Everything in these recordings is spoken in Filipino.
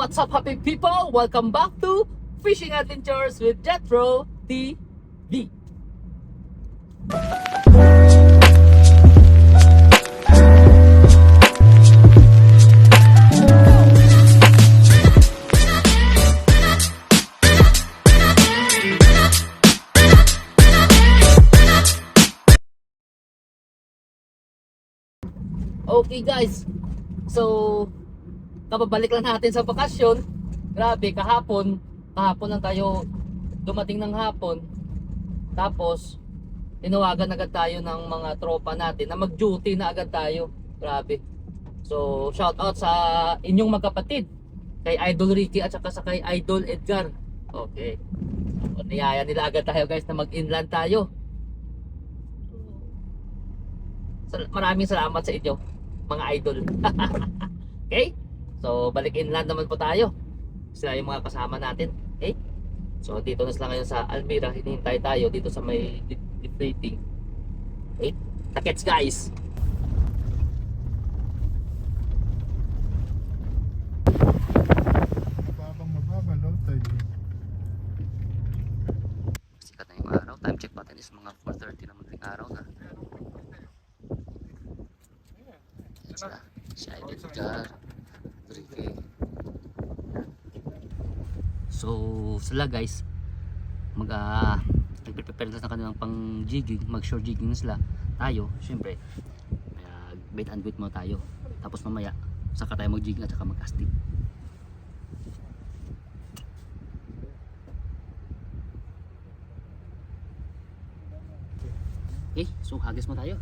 what's up happy people? Welcome back to Fishing Adventures with Jethro TV. Okay guys, so kababalik lang natin sa bakasyon. Grabe, kahapon, kahapon lang tayo dumating ng hapon. Tapos, tinawagan agad tayo ng mga tropa natin na mag-duty na agad tayo. Grabe. So, shout out sa inyong magkapatid. Kay Idol Ricky at saka sa kay Idol Edgar. Okay. So, niyaya nila agad tayo guys na mag-inland tayo. Maraming salamat sa inyo, mga idol. okay? So, balik inland naman po tayo. Sila yung mga kasama natin. Okay? So, dito na sila ngayon sa Almira. Hinihintay tayo dito sa may deflating. Eh, okay? Takets guys! Mababang mababa, low tide. Sikat na yung araw. Time check natin is mga 4.30 na madaling araw na. Yan sila. Si Idol Jar. So, sila guys, mag uh, nagpe-prepare na kanilang pang jigging, mag short jigging sila. Tayo, syempre, mag ah, bait and wait mo tayo. Tapos mamaya, saka tayo mag jigging at saka mag-casting. Okay, so hagis mo tayo.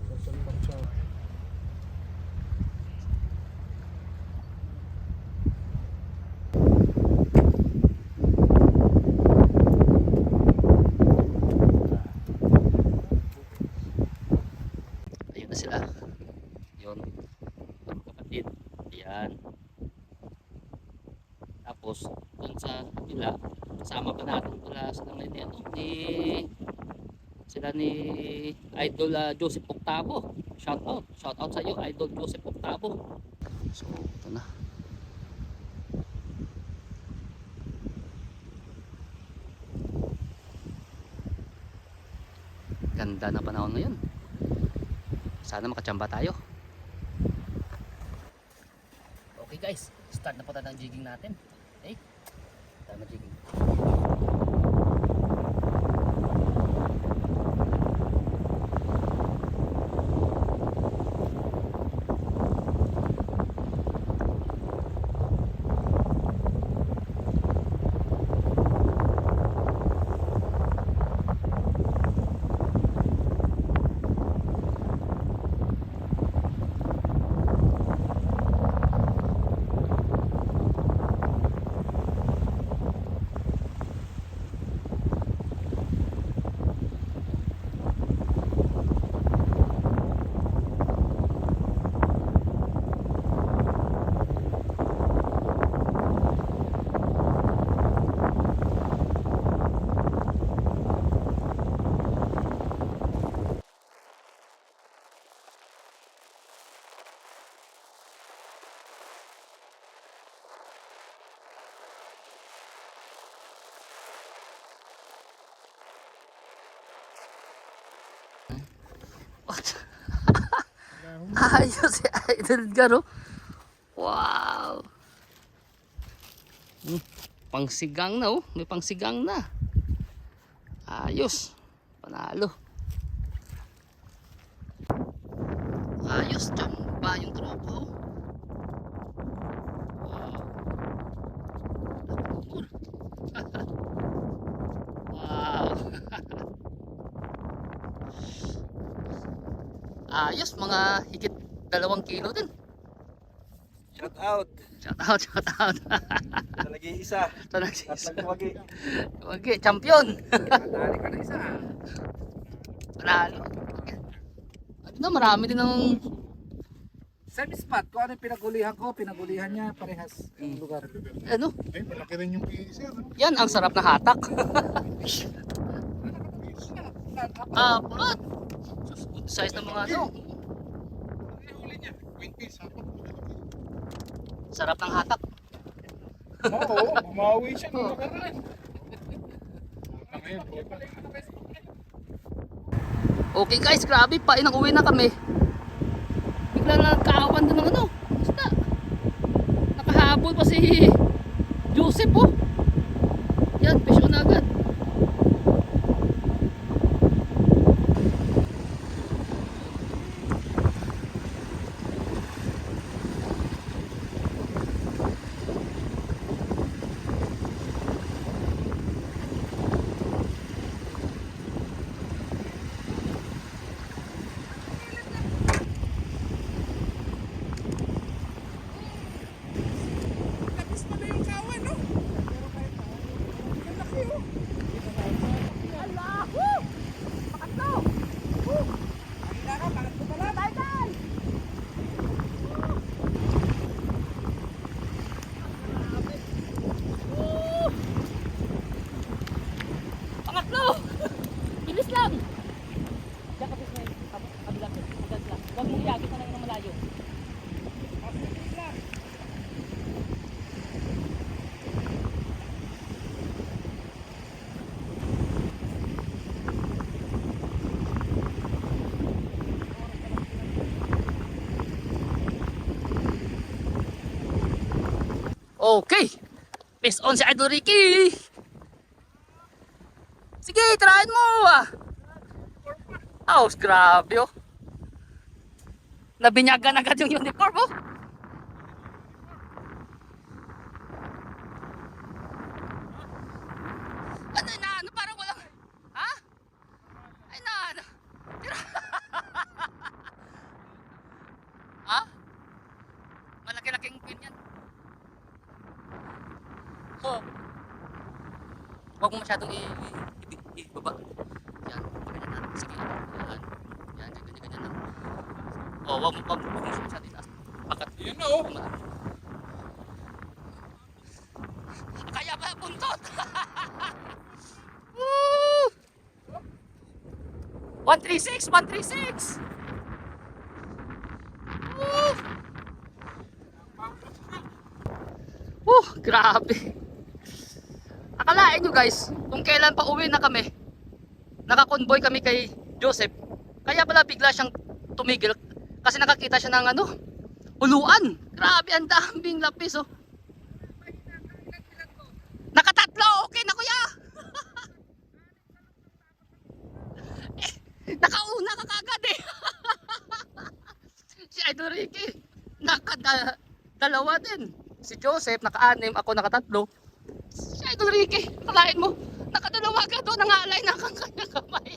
Tapos, dun sa kabila, kasama pa natin pala sila ngayon ni, ano, ni sila ni Idol ah, Joseph Octavo. Shout out. Shout out sa iyo, Idol Joseph Octavo. So, ito na. Ganda na panahon ngayon. Sana makachamba tayo. Okay guys, start na po tayo ng jigging natin. Okay? Start na Ayos si Idol Edgar oh. Wow. Hmm, pangsigang na oh. May pangsigang na. Ayos. Panalo. Ayos. Diyan ba yung tropa oh. Wow. Nakumur. wow. Ayos, mga higit dalawang kilo din. Shout out. Shout out, shout out. Sa nag-iisa. Ito na si At nagwagi. Okay, champion. Dali ka na isa. Panalo. Ano na, marami din ng... Same spot. Kung ano yung pinagulihan ko, pinagulihan niya parehas yung lugar. Ano, Ay, malaki rin yung PSR. no? yan, ang sarap na hatak. Ah, pulot. Good size ng mga ano. Sarap ng hatak. Oo, bumawi siya nung nakaraan. Okay guys, grabe pa. Inang uwi na kami. Bigla na nagkaawan doon ng ano. Basta. Nakahabol pa si Joseph oh. Yan, fish on agad. Okay. Based on si Idol Ricky. Sige, tryhan mo. ah. Oh, grabe oh. Nabinyagan agad yung uniform oh. Ano na, ano parang walang, ha? Ay na, ano? Tira. ha? Malaki-laking pin yan. Oh. Huwag mo masyadong ibaba. Yan, ganyan na. Sige, yan. Yan, ganyan, ganyan, ganyan lang. Oh, huwag mo, huwag mo, mo masyadong itaas. Pakat. Yun na oh. Kaya ba buntot? Woo! 136, 136. Woo! Woo, grabe. Akalain nyo guys, kung kailan pa uwi na kami, nakakonvoy kami kay Joseph. Kaya pala bigla siyang tumigil kasi nakakita siya ng ano, uluan. Grabe, ang daming lapis oh. Nakatatlo, okay na kuya. eh, nakauna ka kagad eh. si Idol Ricky, nakada dalawa din. Si Joseph, naka-anim, ako nakatatlo. Si Idol Ricky, kalain mo, nakadalawa ka doon, nangalay na kang kanyang kamay.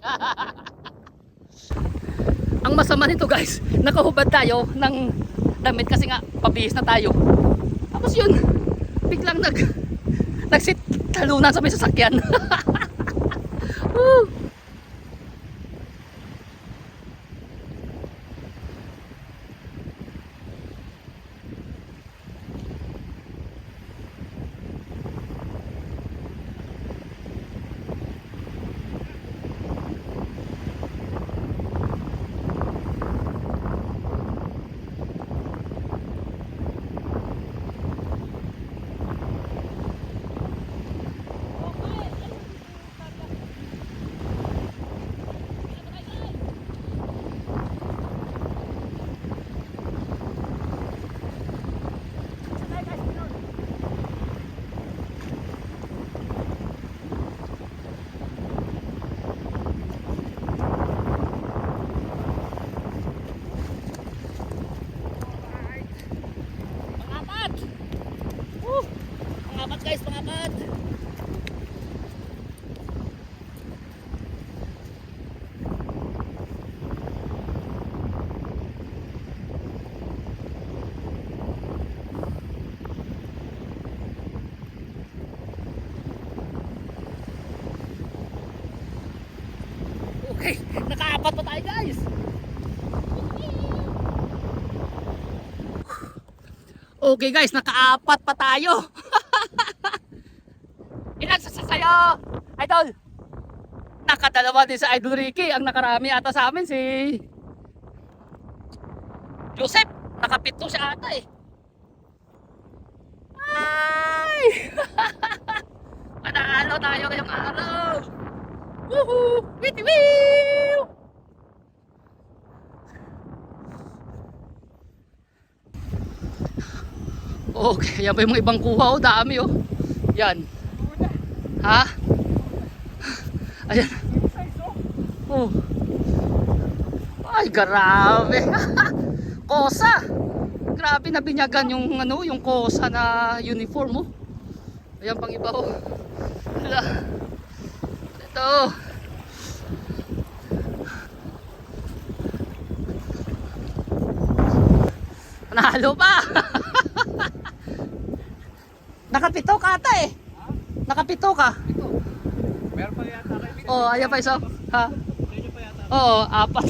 Ang masama nito guys, nakahubad tayo ng damit kasi nga pabihis na tayo. Tapos yun, biglang nag nagsit talunan sa may sasakyan. Woo! Pangapat! Woo! Pangapat guys, pangapat! Okay, nakaapat pa tayo guys! Okay guys, nakaapat pa tayo. Sa sasayo? Idol! Nakadalawa din sa Idol Ricky. Ang nakarami ata sa amin si... Joseph! Nakapito siya ata eh. Ay! Panalo tayo ngayong araw! Woohoo! Witty wee! Okay, yan pa yung ibang kuha oh, dami oh. Yan. Ha? Ayan. Oh. Ay, grabe. kosa. Grabe na binyagan yung ano, yung kosa na uniform oh. Ayan pang iba oh. Hala. Ito. Nanalo pa. Nakapito ka ata eh. Nakapito ka. Meron pa yata kayo. Oh, ayan pa isa. Ha? Oo, apat.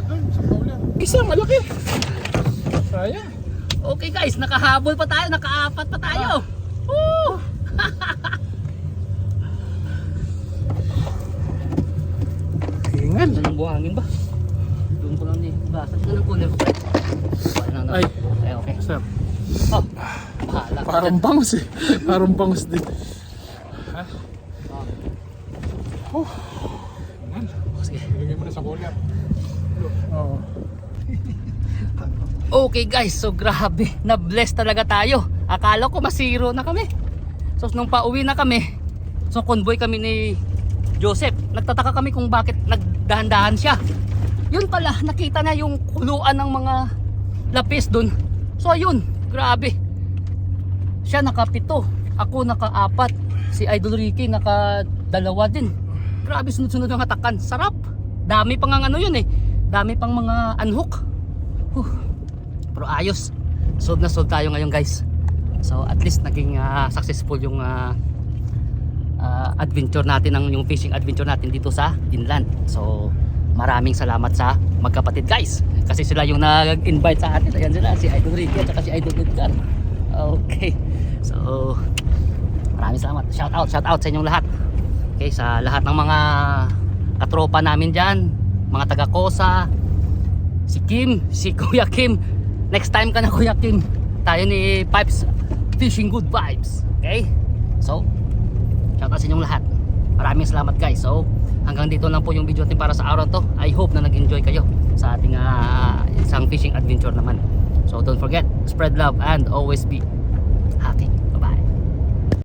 Andun, sa paulan. Isa, malaki. Sayang. Okay guys, nakahabol pa tayo, nakaapat pa tayo. Woo! Buhangin ba? Doon ko lang ni Basat na ng. Wala na. Ay. Ay, okay. Sir, Oh, bahala. ka parang bangus eh. Parang bangus din. Oh, sige. Ilagay mo na sa cooler. Oo. Okay guys, so grabe, na-bless talaga tayo. Akala ko masiro na kami. So nung pauwi na kami, so convoy kami ni Joseph. Nagtataka kami kung bakit nagdahan-dahan siya. Yun pala, nakita na yung kuluan ng mga lapis dun. So ayun, grabe. Siya nakapito, ako nakaapat. Si Idol Ricky nakadalawa din. Grabe sunod-sunod yung hatakan. Sarap. Dami pang ang ano yun eh. Dami pang mga unhook. Huh. Pero ayos. Sold na sold tayo ngayon guys. So at least naging ah, successful yung ah, ah, adventure natin ng yung fishing adventure natin dito sa inland. So maraming salamat sa magkapatid guys. Kasi sila yung nag-invite sa atin. Ayan sila si Idol Ricky at si Idol Edgar. Okay. So maraming salamat. Shout out, shout out sa inyong lahat. Okay, sa lahat ng mga katropa namin diyan, mga taga Kosa, si Kim, si Kuya Kim. Next time ka na Kuya Kim. Tayo ni Pipes Fishing Good Vibes. Okay? So, sa inyong lahat. Maraming salamat guys. So, hanggang dito lang po yung video natin para sa araw to. I hope na nag-enjoy kayo sa ating ah, isang fishing adventure naman. So, don't forget, spread love and always be happy.